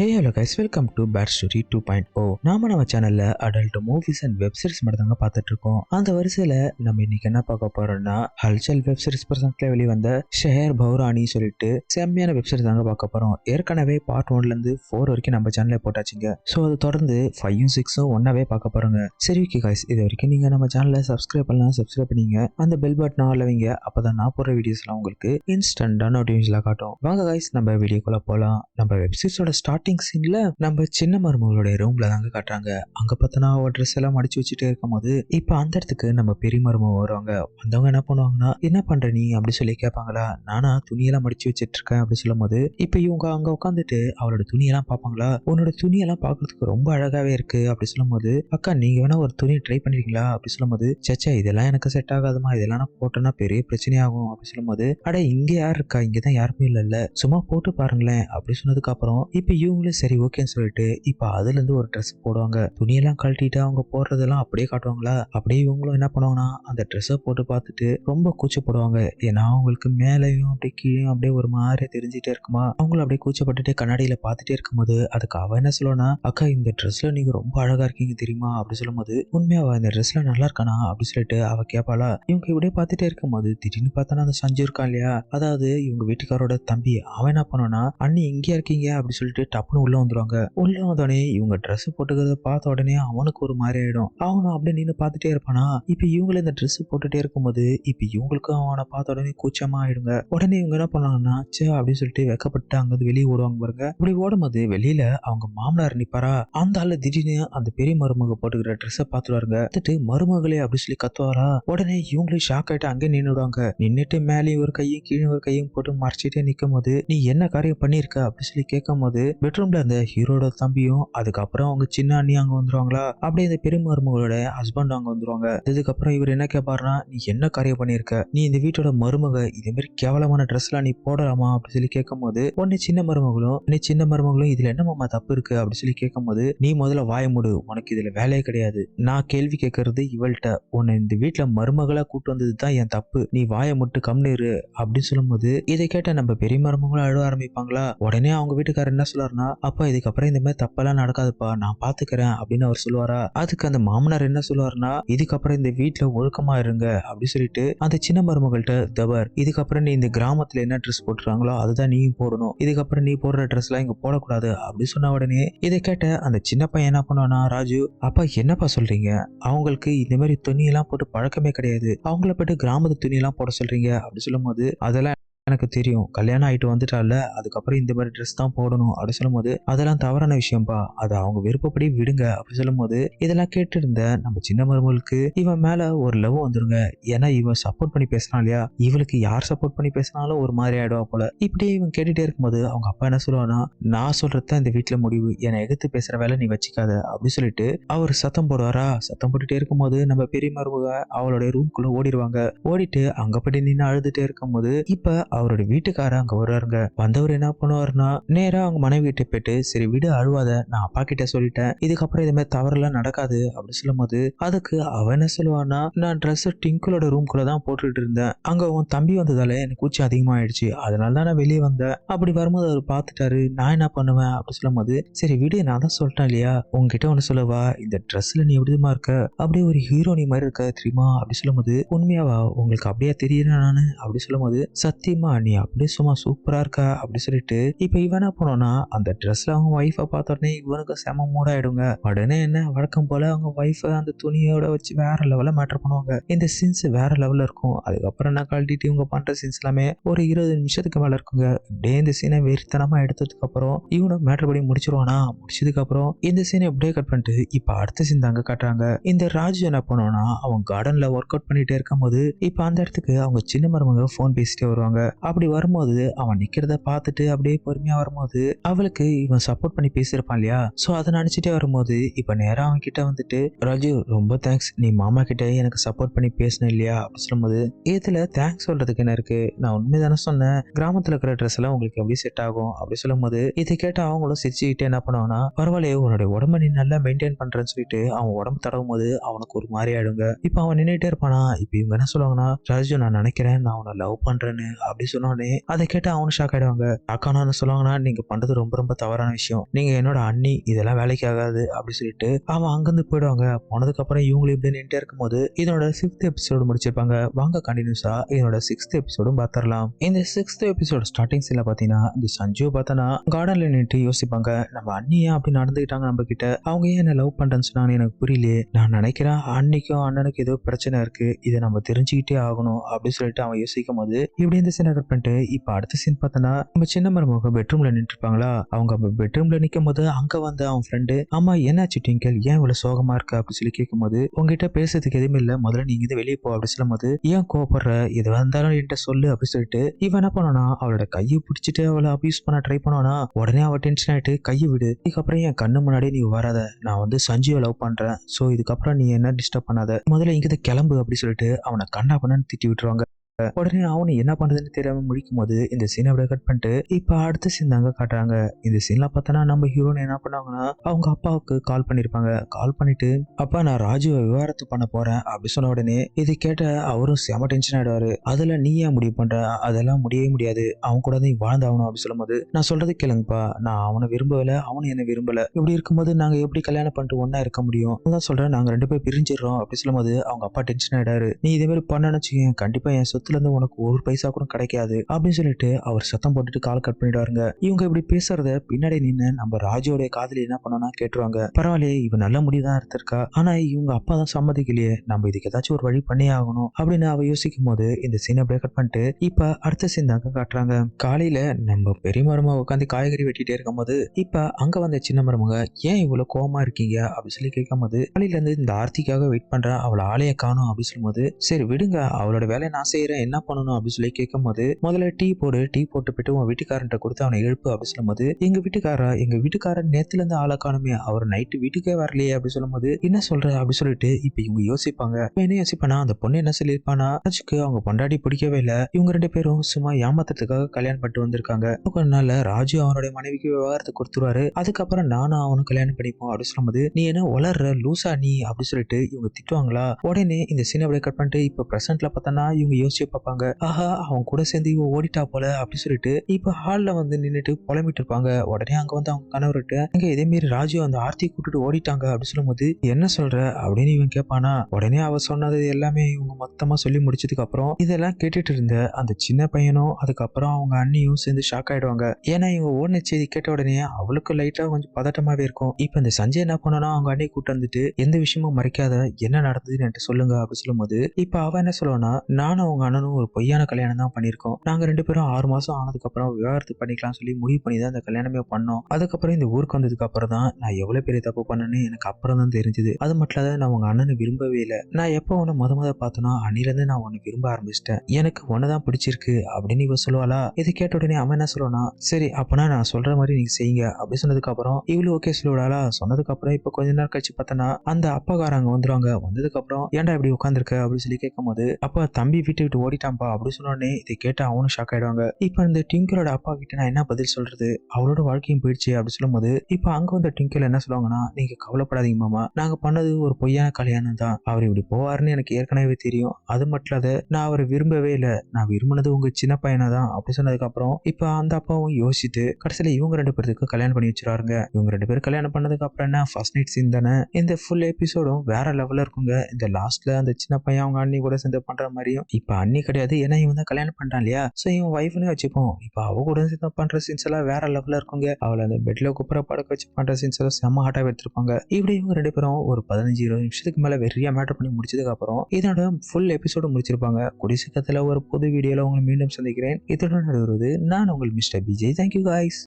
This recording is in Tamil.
Hey hello guys welcome to bad story to point ஓ நாம நம்ம சேனல்ல adult movies and web series மட்டும் தாங்க பார்த்துட்டு இருக்கோம் அந்த வரிசையில நம்ம இன்னைக்கு என்ன பார்க்க போறோம்னா ஹல்சல் வெப் சீரிஸ் பிரசன்ட்ல வெளிவந்த ஷேர் பௌரானி சொல்லிட்டு செம்மையான வெப் சீரிஸ் தாங்க பார்க்க போறோம். ஏற்கனவே பார்ட் ஒன்ல இருந்து ஃபோர் வரைக்கும் நம்ம சேனல்ல போட்டாச்சுங்க. ஸோ அது தொடர்ந்து ஃபைவும் சிக்ஸும் ஒன்னாவே பார்க்க போறோங்க. சரி ஓகே கைஸ் இது வரைக்கும் நீங்க நம்ம சேனலை சப்ஸ்கிரைப் பண்ணலாம் சப்ஸ்கிரைப் பண்ணீங்க. அந்த பெல் பட்டன் ஆல் அப்பதான் நான் போடுற வீடியோஸ்லாம் உங்களுக்கு இன்ஸ்டன்டா நோட்டிஃபிகேஷன்ல காட்டும். வாங்க கைஸ் நம்ம வீடியோக்குள்ள போலாம். நம்ம வெப்சீரிஸோட ஸ்டார்டிங் சீன்ல நம்ம சின்ன மருமகளுடைய ரூம்ல தாங்க காட்டுறாங்க. அங்க பார்த்தனா அவ ட்ரெஸ் எல்லாம் மடிச்சு வச்சுட்டே இருக்கும்போது இப்போ அந்த இடத்துக்கு நம்ம பெரிய மருமக வருவாங்க. வந்தவங்க என்ன பண்ணுவாங்கன்னா என்ன பண்ற நீ? அப்படி சொல்லி கேட்பாங்களா. நானா துணியெல்லாம் மடிச்சு வச்சுட்டு இருக்கேன் அப்படி சொல்லும் போது இப்போ இவங்க அங்க உட்காந்துட்டு அவளோட துணியெல்லாம் பார்ப்பாங்களா? உன்னோட துணியெல்லாம் பாக்குறதுக்கு ரொம்ப அழகாவே இருக்கு. அப்படி சொல்லும்போது அக்கா நீங்க வேணா ஒரு துணி ட்ரை பண்ணிருக்கீங்களா அப்படி சொல்லும்போது சச்சா இதெல்லாம் எனக்கு செட் ஆகாதுமா இதெல்லாம் நான் போட்டேன்னா பெரிய பிரச்சனையாகும். அப்படி சொல்லும்போது அட இங்க யார் இருக்கா? இங்கதான் யாருமே இல்லைல்ல. சும்மா போட்டு பாருங்களேன். அப்படி சொன்னதுக்கு அப்புறம் இப்போ இவங்களும் சரி ஓகேன்னு சொல்லிட்டு இப்போ அதுல இருந்து ஒரு ட்ரெஸ் போடுவாங்க. துணியெல்லாம் கழட்டிட்டு அவங்க போடுறதெல்லாம் அப்படியே காட்டுவாங்களா? அப்படியே இவங்களும் என்ன பண்ணுவாங்கன்னா அந்த ட்ரெஸ்ஸை போட்டு பார்த்துட்டு ரொம்ப கூச்சப்படுவாங்க. ஏன்னா அவங்களுக்கு மேலேயும் அப்படியே கீழே அப்படியே ஒரு மாதிரி தெரிஞ்சுட்டே இருக்குமா? அவங்களும் அப்படியே கூச்சப்பட்டுட்டு கண்ணாடியில பார்த்துட்டே இருக்கும்போது அதுக்கு அவன் என்ன சொல்லுவானா அக்கா இந்த ட்ரெஸ்ல நீங்க ரொம்ப அழகா இருக்கீங்க தெரியுமா? அப்படி சொல்லும்போது உண்மையாவா இந்த ட்ரெஸ்ல நல்லா இருக்கானா? அப்படி சொல்லிட்டு அவ கேட்பாளா இவங்க இப்படியே பார்த்துட்டே இருக்கும்போது திடீர்னு பார்த்தானா அந்த சஞ்சு இருக்கான் இல்லையா? அதாவது இவங்க வீட்டுக்காரோட தம்பி அவன் என்ன பண்ணுவானா அண்ணி எங்கேயா இருக்கீங்க? அப்படி சொல்லிட்டு டப்புன்னு உள்ள வந்துருவாங்க. உள்ள வந்தோடனே இவங்க ட்ரெஸ் போட்டுக்கிறத பார்த்த உடனே அவனுக்கு ஒரு மாதிரி ஆயிடும். அவனும் அப்படியே நின்று பார்த்துட்டே இருப்பானா? இப்போ இவங்கள இந்த ட்ரெஸ் போட்டுட்டே இருக்கும்போது இப்போ இவங்களுக்கும் அவனை பார்த்த உடனே கூச்சமா ஆயிடுங்க. உடனே இவங்க என்ன பண்ணுவாங்கன்னா சே அப்படின்னு சொல்லிட்டு வெக்கப்பட்டு அங்கிருந்து வெளியே ஓடுவாங்க பாருங்க. இப்படி ஓடும்போது வெளியில அவங்க மாமனார் நிப்பாரா? அந்த ஆளு திடீர்னு அந்த பெரிய மருமக போட்டுக்கிற ட்ரெஸ்ஸை பார்த்துருவாருங்க பார்த்துட்டு மருமகளே அப்படின்னு சொல்லி கத்துவாரா? உடனே இவங்களும் ஷாக் ஆயிட்டு அங்கே நின்றுடுவாங்க நின்னுட்டு மேலேயும் ஒரு கையும் கீழே ஒரு கையும் போட்டு மறைச்சிட்டே நிற்கும் போது நீ என்ன காரியம் பண்ணியிருக்க? அப்படின்னு சொல்லி கேட்கும் போது பெட்ரூம்ல அந்த ஹீரோட தம்பியும் அதுக்கப்புறம் அவங்க சின்ன அண்ணி அங்க வந்துருவாங்களா? அப்படியே இந்த பெரிய மருமகளோட ஹஸ்பண்ட் அங்க வந்துருவாங்க. இதுக்கப்புறம் இவர் என்ன கேட்பாருன்னா நீ என்ன காரியம் பண்ணியிருக்க நீ இந்த வீட்டோட மருமக இதே மாதிரி கேவலமான ட்ரெஸ்லாம் நீ போடலாமா? அப்படி சொல்லி கேட்கும் போது உடனே சின்ன மருமகளும் நீ சின்ன மருமகளும் இதுல என்ன தப்பு இருக்கு? அப்படின்னு சொல்லி கேட்கும் போது நீ முதல்ல வாய மூடு. உனக்கு இதுல வேலையே கிடையாது. நான் கேள்வி கேட்கறது இவள்கிட்ட. உன்னை இந்த வீட்டுல மருமகளா கூட்டு வந்தது தான் என் தப்பு. நீ வாயை மட்டும் கம்னிரு அப்படின்னு சொல்லும்போது இதை கேட்ட நம்ம பெரிய மருமகளும் அழுவ ஆரம்பிப்பாங்களா? உடனே அவங்க வீட்டுக்காரர் என்ன சொன்னா அப்பா இதுக்கப்புறம் இந்த மாதிரி தப்பெல்லாம் நடக்காதுப்பா நான் பாத்துக்கிறேன் அப்படின்னு அவர் சொல்லுவாரா? அதுக்கு அந்த மாமனார் என்ன சொல்லுவாருன்னா இதுக்கப்புறம் இந்த வீட்டுல ஒழுக்கமா இருங்க அப்படி சொல்லிட்டு அந்த சின்ன மருமகள்கிட்ட தவர் இதுக்கப்புறம் நீ இந்த கிராமத்துல என்ன ட்ரெஸ் போட்டுறாங்களோ அதுதான் நீயும் போடணும். இதுக்கப்புறம் நீ போடுற ட்ரெஸ் எல்லாம் இங்க போடக்கூடாது அப்படின்னு சொன்ன உடனே இதை கேட்ட அந்த சின்ன பையன் என்ன பண்ணுவானா ராஜு அப்பா என்னப்பா சொல்றீங்க? அவங்களுக்கு இந்த மாதிரி துணியெல்லாம் போட்டு பழக்கமே கிடையாது. அவங்கள போட்டு கிராமத்து துணியெல்லாம் போட சொல்றீங்க அப்படி சொல்லும்போது அதெல்லாம் எனக்கு தெரியும். கல்யாணம் ஆகிட்டு வந்துட்டால அதுக்கப்புறம் இந்த மாதிரி ட்ரெஸ் தான் போடணும் அப்படி சொல்லும்போது அதெல்லாம் தவறான விஷயம்ப்பா அது அவங்க விருப்பப்படி விடுங்க அப்படி சொல்லும்போது இதெல்லாம் கேட்டு இருந்த நம்ம சின்ன மருமகளுக்கு இவன் மேல ஒரு லவ் வந்துருங்க. ஏன்னா இவன் சப்போர்ட் பண்ணி பேசுறான் இல்லையா? இவளுக்கு யார் சப்போர்ட் பண்ணி பேசினாலும் ஒரு மாதிரி ஆயிடுவா போல. இப்படியே இவன் கேட்டுட்டே இருக்கும்போது அவங்க அப்பா என்ன சொல்லுவானா நான் சொல்றது இந்த வீட்டுல முடிவு. என்னை எதிர்த்து பேசுற வேலை நீ வச்சுக்காத. அப்படின்னு சொல்லிட்டு அவர் சத்தம் போடுவாரா? சத்தம் போட்டுட்டே இருக்கும்போது நம்ம பெரிய மருமக அவளுடைய ரூம்குள்ள ஓடிடுவாங்க ஓடிட்டு அங்க போய் நின்று அழுதுட்டே இருக்கும்போது இப்ப அவரோட வீட்டுக்காரர் அங்க வருவாருங்க வந்தவர் என்ன பண்ணுவாருன்னா நேரா அவங்க மனைவி கிட்ட போயிட்டு சரி விடு அழுவாத நான் அப்பா கிட்ட சொல்லிட்டேன். இதுக்கப்புறம் இது மாதிரி தவறெல்லாம் நடக்காது அப்படின்னு சொல்லும்போது அதுக்கு அவன் என்ன சொல்லுவான்னா நான் ட்ரெஸ் டிங்கிளோட ரூம்குள்ள தான் போட்டுட்டு இருந்தேன். அங்க உன் தம்பி வந்ததால எனக்கு கூச்சி அதிகமாயிடுச்சு. அதனால தான் நான் வெளியே வந்தேன். அப்படி வரும்போது அவர் பார்த்துட்டாரு நான் என்ன பண்ணுவேன்? அப்படின்னு சொல்லும்போது சரி விடு நான் தான் சொல்லிட்டேன் இல்லையா? உங்ககிட்ட ஒன்று சொல்லவா? இந்த ட்ரெஸ்ல நீ எப்படிமா இருக்க? அப்படியே ஒரு ஹீரோனி மாதிரி இருக்க தெரியுமா? அப்படி சொல்லும்போது உண்மையாவா? உங்களுக்கு அப்படியே தெரியல நானு? அப்படி சொல்லும்போது சத்தியமா நீ அப்படியே சும்மா சூப்பரா இருக்கா? அப்படி சொல்லிட்டு இப்ப இவன் என்ன பண்ணோம்னா அந்த ட்ரெஸ்ல அவங்க ஒய்ஃபை பார்த்த உடனே இவனுக்கு செம மூடாயிடுங்க உடனே என்ன வழக்கம் போல அவங்க ஒய்ஃபை அந்த துணியோட வச்சு வேற லெவலில் மேட்டர் பண்ணுவாங்க. இந்த சீன்ஸ் வேற லெவல்ல இருக்கும். அதுக்கப்புறம் என்ன கழட்டிட்டு இவங்க பண்ற சீன்ஸ் எல்லாமே ஒரு இருபது நிமிஷத்துக்கு மேல இருக்குங்க. அப்படியே இந்த சீனை வெறித்தனமா எடுத்ததுக்கு அப்புறம் இவனும் மேட்டர் படி முடிச்சிருவானா? முடிச்சதுக்கு அப்புறம் இந்த சீனை அப்படியே கட் பண்ணிட்டு இப்ப அடுத்த சீன் தாங்க காட்டுறாங்க. இந்த ராஜு என்ன பண்ணுவானா அவங்க கார்டன்ல ஒர்க் அவுட் பண்ணிட்டே இருக்கும்போது இப்ப அந்த இடத்துக்கு அவங்க சின்ன மருமக ஃபோன் பேசிட்டே வருவாங்க. அப்படி வரும்போது அவன் நிக்கிறத பார்த்துட்டு அப்படியே பொறுமையா வரும்போது அவளுக்கு இவன் சப்போர்ட் பண்ணி பேசியிருப்பான் இல்லையா? சோ அதை நினைச்சிட்டே வரும்போது இப்ப நேரம் அவன் கிட்ட வந்துட்டு ராஜு ரொம்ப தேங்க்ஸ் நீ மாமா கிட்ட எனக்கு சப்போர்ட் பண்ணி பேசணும் இல்லையா? அப்படி சொல்லும்போது இதுல தேங்க்ஸ் சொல்றதுக்கு என்ன இருக்கு? நான் உண்மைதானே சொன்னேன். கிராமத்துல இருக்கிற ட்ரெஸ் எல்லாம் உங்களுக்கு எப்படி செட் ஆகும்? அப்படி சொல்லும்போது இதை கேட்டு அவங்களும் சிரிச்சுக்கிட்டு என்ன பண்ணுவாங்கன்னா பரவாயில்லையே உன்னுடைய உடம்ப நீ நல்லா மெயின்டைன் பண்றேன்னு சொல்லிட்டு அவன் உடம்பு தடவும் போது அவனுக்கு ஒரு மாதிரி ஆயிடுங்க. இப்ப அவன் நின்றுட்டே இருப்பானா? இப்ப இவங்க என்ன சொல்லுவாங்கன்னா ராஜு நான் நினைக்கிறேன். நான் உன்னை லவ் பண்றேன்னு. அப்படி சொன்னோடனே அதை கேட்டு அவனு ஷாக் ஆயிடுவாங்க. அக்கானான்னு சொல்லுவாங்கன்னா நீங்க பண்றது ரொம்ப ரொம்ப தவறான விஷயம். நீங்க என்னோட அண்ணி இதெல்லாம் வேலைக்கு ஆகாது அப்படி சொல்லிட்டு அவன் அங்கிருந்து போயிடுவாங்க. போனதுக்கு அப்புறம் இவங்களும் இப்படி நின்றுட்டே இருக்கும்போது இதனோட சிக்ஸ்த் எபிசோடு முடிச்சிருப்பாங்க. வாங்க கண்டினியூஸா இதனோட சிக்ஸ்த் எபிசோடும் பார்த்துடலாம் இந்த சிக்ஸ்த் எபிசோட் ஸ்டார்டிங் சீன்ல பாத்தீங்கன்னா இந்த சஞ்சு பார்த்தனா கார்டன்ல நின்றுட்டு யோசிப்பாங்க நம்ம அண்ணி ஏன் அப்படி நடந்துக்கிட்டாங்க நம்ம கிட்ட அவங்க ஏன் என்ன லவ் பண்றேன்னு சொன்னாங்க எனக்கு புரியலையே. நான் நினைக்கிறேன் அன்னைக்கும் அண்ணனுக்கு ஏதோ பிரச்சனை இருக்கு. இதை நம்ம தெரிஞ்சுக்கிட்டே ஆகணும் அப்படின்னு சொல்லிட்டு அவன் யோசிக்கும் போது இப்படி இந்த சின்ன கட் பண்ணிட்டு இப்போ அடுத்த சீன் பார்த்தோன்னா நம்ம சின்ன மருமக பெட்ரூம்ல நின்று இருப்பாங்களா அவங்க பெட்ரூம்ல நிற்கும் போது அங்க வந்து அவன் ஃப்ரெண்டு ஆமா என்னாச்சு டிங்கல்? ஏன் இவ்வளவு சோகமா இருக்கு? அப்படின்னு சொல்லி கேட்கும்போது உங்ககிட்ட பேசுறதுக்கு எதுவுமே இல்லை. முதல்ல நீங்க இது வெளியே போ. அப்படி சொல்லும் போது ஏன் கோவப்படுற? எது வந்தாலும் என்கிட்ட சொல்லு. அப்படின்னு சொல்லிட்டு இவன் என்ன பண்ணனா அவளோட கையை பிடிச்சிட்டு அவளை அபியூஸ் பண்ண ட்ரை பண்ணானா உடனே அவள் டென்ஷன் ஆயிட்டு கையை விடு. இதுக்கப்புறம் என் கண்ணு முன்னாடி நீ வராத. நான் வந்து சஞ்சீவை லவ் பண்றேன். ஸோ இதுக்கப்புறம் நீ என்ன டிஸ்டர்ப் பண்ணாத? முதல்ல இங்கிருந்து கிளம்பு. அப்படின்னு சொல்லிட்டு அவனை கண்ணா பண்ணு திட்டி விட்டுருவாங்க. உடனே அவனு என்ன பண்றதுன்னு தெரியாம முடிக்கும் போது இந்த சீனை அப்படியே கட் பண்ணிட்டு இப்ப அடுத்த சீன் தாங்க காட்டுறாங்க. இந்த சீன்ல பார்த்தோன்னா நம்ம ஹீரோன் என்ன பண்ணாங்கன்னா அவங்க அப்பாவுக்கு கால் பண்ணிருப்பாங்க. கால் பண்ணிட்டு அப்பா நான் ராஜுவை விவகாரத்து பண்ண போறேன் அப்படி சொன்ன உடனே இது கேட்ட அவரும் செம டென்ஷன் ஆயிடுவாரு. அதுல நீ ஏன் முடிவு பண்ற? அதெல்லாம் முடியவே முடியாது. அவன் கூட நீ வாழ்ந்தாகணும் அப்படின்னு சொல்லும்போது நான் சொல்றது கேளுங்கப்பா. நான் அவனை விரும்பல அவனும் என்ன விரும்பல. இப்படி இருக்கும்போது நாங்க எப்படி கல்யாணம் பண்ணிட்டு ஒன்னா இருக்க முடியும்? அதான் சொல்றேன். நாங்க ரெண்டு பேரும் பிரிஞ்சிடறோம் அப்படி சொல்லும்போது அவங்க அப்பா டென்ஷன் ஆயிடாரு நீ இதே மாதிரி பண்ண வச்சுக்கேன் கண்டிப்பா என் சொத்து இருந்து உனக்கு ஒரு பைசா கூட கிடைக்காது அப்படின்னு சொல்லிட்டு அவர் சத்தம் போட்டுட்டு கால் கட் பண்ணிடுவாருங்க. இவங்க இப்படி பேசுறத பின்னாடி நின்று நம்ம ராஜோடைய காதலி என்ன பண்ணனா கேட்டுருவாங்க. பரவாயில்லையே இவன் நல்ல முடிதான் எடுத்திருக்கா. ஆனா இவங்க அப்பா தான் சம்மதிக்கலையே. நம்ம இதுக்கு ஏதாச்சும் ஒரு வழி பண்ணி ஆகணும் அப்படின்னு அவ யோசிக்கும் போது இந்த சீனை அப்படியே கட் பண்ணிட்டு இப்ப அடுத்த சீன் தாங்க காட்டுறாங்க. காலையில நம்ம பெரிய மருமக உட்காந்து காய்கறி வெட்டிட்டே இருக்கும் போது இப்ப அங்க வந்த சின்ன மருமக ஏன் இவ்வளவு கோமா இருக்கீங்க? அப்படின்னு சொல்லி கேட்கும்போது காலையில இருந்து இந்த ஆர்த்திக்காக வெயிட் பண்றேன். அவளை ஆளைய காணும். அப்படின்னு சொல்லும்போது சரி விடுங்க. அவளோட வேலையை நான் செய்யறேன் என்ன பண்ணணும் அப்படின்னு சொல்லி கேட்கும்போது முதல்ல டீ போடு டீ போட்டு போட்டு உன் வீட்டுக்காரன்ட்ட கொடுத்து அவனை எழுப்பு அப்படின்னு சொல்லும்போது எங்க வீட்டுக்காரா எங்க வீட்டுக்காரன் நேத்துல இருந்து ஆளை காணுமே அவர் நைட்டு வீட்டுக்கே வரலையே அப்படின்னு சொல்லும்போது என்ன சொல்ற அப்படின்னு சொல்லிட்டு இப்ப இவங்க யோசிப்பாங்க. என்ன யோசிப்பானா அந்த பொண்ணு என்ன சொல்லியிருப்பானா ராஜுக்கு அவங்க பொண்டாடி பிடிக்கவே இல்லை. இவங்க ரெண்டு பேரும் சும்மா ஏமாத்துறதுக்காக கல்யாணம் பண்ணிட்டு வந்திருக்காங்க. கொஞ்ச நாள்ல ராஜு அவனுடைய மனைவிக்கு விவகாரத்தை கொடுத்துருவாரு. அதுக்கப்புறம் நானும் அவனும் கல்யாணம் பண்ணிப்போம் அப்படின்னு சொல்லும்போது நீ என்ன வளர்ற லூசா நீ அப்படின்னு சொல்லிட்டு இவங்க திட்டுவாங்களா? உடனே இந்த சீனை அப்படியே கட் பண்ணிட்டு இப்ப பிரசன்ட்ல பார்த்தோன்னா இவங்க யோசிச்சு பார்ப்பாங்க. ஆஹா அவன் கூட சேர்ந்து இவன் ஓடிட்டா போல அப்படின்னு சொல்லிட்டு இப்ப ஹால்ல வந்து நின்றுட்டு புலம்பிட்டு இருப்பாங்க. உடனே அங்க வந்து அவங்க கணவர்கிட்ட இங்க இதே மாரி ராஜு அந்த ஆர்த்தி கூட்டிட்டு ஓடிட்டாங்க அப்படின்னு சொல்லும்போது என்ன சொல்ற? அப்படின்னு இவன் கேட்பானா. உடனே அவ சொன்னது எல்லாமே இவங்க மொத்தமா சொல்லி முடிச்சதுக்கு அப்புறம் இதெல்லாம் கேட்டுட்டு இருந்த அந்த சின்ன பையனும் அதுக்கப்புறம் அவங்க அண்ணியும் சேர்ந்து ஷாக் ஆயிடுவாங்க. ஏன்னா இவங்க ஓடின செய்தி கேட்ட உடனே அவளுக்கு லைட்டா கொஞ்சம் பதட்டமாவே இருக்கும். இப்ப இந்த சஞ்சய் என்ன பண்ணனா அவங்க அண்ணியை கூட்டு வந்துட்டு எந்த விஷயமும் மறைக்காத என்ன நடந்ததுன்னு சொல்லுங்க அப்படின்னு சொல்லும்போது இப்ப அவ என்ன சொல்லுவானா நானும் அவங்க அண்ணனும் ஒரு பொய்யான கல்யாணம் தான் பண்ணியிருக்கோம். நாங்க ரெண்டு பேரும் ஆறு மாசம் ஆனதுக்கு அப்புறம் விவாகரத்து பண்ணிக்கலாம் சொல்லி முடிவு பண்ணி தான் இந்த கல்யாணமே பண்ணோம். அதுக்கப்புறம் இந்த ஊருக்கு வந்ததுக்கு அப்புறம் தான் நான் எவ்வளவு பெரிய தப்பு பண்ணேன்னு எனக்கு அப்புறம் தான் தெரிஞ்சது. அது மட்டும் இல்லாத நான் உங்க அண்ணனை விரும்பவே இல்லை. நான் எப்போ உன்னை முத முத பார்த்தனோ அன்னிலேருந்து நான் உன்னை விரும்ப ஆரம்பிச்சிட்டேன். எனக்கு உன்னை தான் பிடிச்சிருக்கு அப்படின்னு இவ சொல்லுவாளா? இது கேட்ட உடனே அவன் என்ன சொல்லுவானா சரி அப்பனா நான் சொல்ற மாதிரி நீங்க செய்யுங்க. அப்படி சொன்னதுக்கு அப்புறம் இவ்வளவு ஓகே சொல்லுவாளா? சொன்னதுக்கு அப்புறம் இப்போ கொஞ்ச நேரம் கழிச்சு பார்த்தனா அந்த அப்பாக்காரங்க வந்துருவாங்க. வந்ததுக்கு அப்புறம் ஏன்டா இப்படி உட்காந்துருக்க அப்படின்னு சொல்லி கேட்கும்போது அப்பா தம்பி வீட்டு விட்டு ஓடிட்டான்பா அப்படின்னு சொன்ன இதை கேட்டு அவனும் ஷாக் ஆயிடுவாங்க. இப்போ இந்த டிங்கரோட அப்பா கிட்ட நான் என்ன பதில் சொல்றது? அவளோட வாழ்க்கையும் போயிடுச்சு அப்படி சொல்லும்போது இப்போ அங்க வந்த டிங்கர் என்ன சொல்லுவாங்கன்னா நீங்க கவலைப்படாதீங்க மாமா. நாங்க பண்ணது ஒரு பொய்யான கல்யாணம் தான். அவர் இப்படி போவாருன்னு எனக்கு ஏற்கனவே தெரியும். அது மட்டும் இல்லாத நான் அவரை விரும்பவே இல்லை. நான் விரும்பினது உங்க சின்ன பையனை தான். அப்படி சொன்னதுக்கு அப்புறம் இப்போ அந்த அப்பாவும் யோசிச்சுட்டு கடைசியில இவங்க ரெண்டு பேருக்கு கல்யாணம் பண்ணி வச்சிருவாருங்க. இவங்க ரெண்டு பேரும் கல்யாணம் பண்ணதுக்கு அப்புறம் என்ன? ஃபர்ஸ்ட் நைட் சீன் தானே? இந்த ஃபுல் எபிசோடும் வேற லெவல்ல இருக்குங்க. இந்த லாஸ்ட்ல அந்த சின்ன பையன் அவங்க அண்ணி கூட சேர்ந்து பண்ற மாதிரியும் இப்போ அண்ணி கிடையாது. ஏன்னா இவன் தான் கல்யாணம் பண்றான் இல்லையா? ஸோ இவன் ஒய்ஃப்னே வச்சுப்போம். இப்போ அவ கூட சேர்ந்து பண்ற சீன்ஸ் எல்லாம் வேற லெவல்ல இருக்குங்க. அவளை அந்த பெட்ல குப்புற படுக்க வச்சு பண்ற சீன்ஸ் எல்லாம் செம்ம ஹாட்டாக எடுத்திருப்பாங்க. இப்படி இவங்க ரெண்டு பேரும் ஒரு பதினஞ்சு இருபது நிமிஷத்துக்கு மேல வெறியா மேட்டர் பண்ணி முடிச்சதுக்கு அப்புறம் இதோட ஃபுல் எபிசோடு முடிச்சிருப்பாங்க. குடி ஒரு புது வீடியோல உங்களை மீண்டும் சந்திக்கிறேன். இதோட நடுவது நான் உங்கள் மிஸ்டர் பிஜய் தேங்க்யூ காய்ஸ்